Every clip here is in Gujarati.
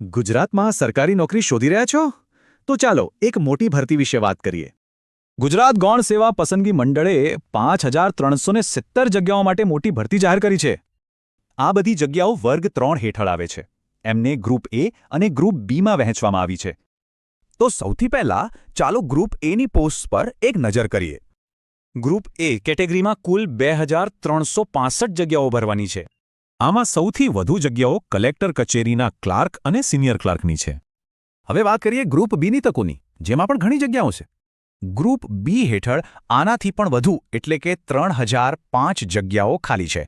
ગુજરાતમાં સરકારી નોકરી શોધી રહ્યા છો? તો ચાલો એક મોટી ભરતી વિશે વાત કરીએ. ગુજરાત ગૌણ સેવા પસંદગી મંડળે પાંચ હજાર ત્રણસો સિત્તેર જગ્યાઓ માટે મોટી ભરતી જાહેર કરી છે. આ બધી જગ્યાઓ વર્ગ ત્રણ હેઠળ આવે છે. એમને ગ્રુપ એ અને ગ્રુપ બીમાં વહેંચવામાં આવી છે. તો સૌથી પહેલા ચાલો ગ્રુપ એની પોસ્ટ પર એક નજર કરીએ. ગ્રુપ એ કેટેગરીમાં કુલ બે જગ્યાઓ ભરવાની છે. આમાં સૌથી વધુ જગ્યાઓ કલેક્ટર કચેરીના ક્લાર્ક અને સિનિયર ક્લાર્કની છે. હવે વાત કરીએ ગ્રુપ બીની તકોની, જેમાં પણ ઘણી જગ્યાઓ છે. ગ્રુપ બી હેઠળ આનાથી પણ વધુ એટલે કે ત્રણ હજાર પાંચ જગ્યાઓ ખાલી છે.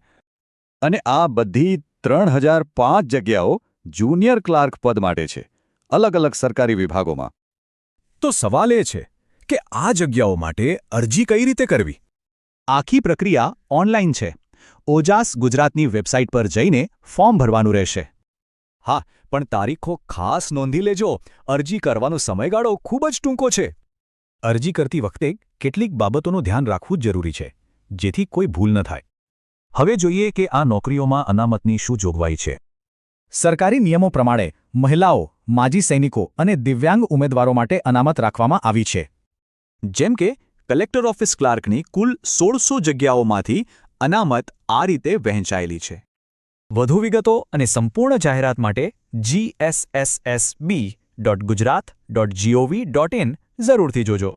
અને આ બધી ત્રણ હજાર પાંચ જગ્યાઓ જુનિયર ક્લાર્ક પદ માટે છે, અલગ અલગ સરકારી વિભાગોમાં. તો સવાલ એ છે કે આ જગ્યાઓ માટે અરજી કઈ રીતે કરવી? આખી પ્રક્રિયા ઓનલાઈન છે. ઓજાસ ગુજરાતની વેબસાઇટ પર જઈને ફોર્મ ભરવાનું રહેશે. હા, પણ તારીખો ખાસ નોંધી લેજો. અરજી કરવાનો સમયગાળો ખૂબ જ ટૂંકો છે. અરજી કરતી વખતે કેટલીક બાબતોનું ધ્યાન રાખવું જ જરૂરી છે, જેથી કોઈ ભૂલ ન થાય. હવે જોઈએ કે આ નોકરીઓમાં અનામતની શું જોગવાઈ છે. સરકારી નિયમો પ્રમાણે મહિલાઓ, માજી સૈનિકો અને દિવ્યાંગ ઉમેદવારો માટે અનામત રાખવામાં આવી છે. જેમ કે, કલેક્ટર ઓફિસ ક્લાર્કની કુલ સોળસો જગ્યાઓમાંથી અનામત આ રીતે વહેંચાયેલી છે. વધુ વિગતો અને સંપૂર્ણ જાહેરાત માટે GSSSB dot Gujarat dot GOV dot in જરૂરથી જોજો.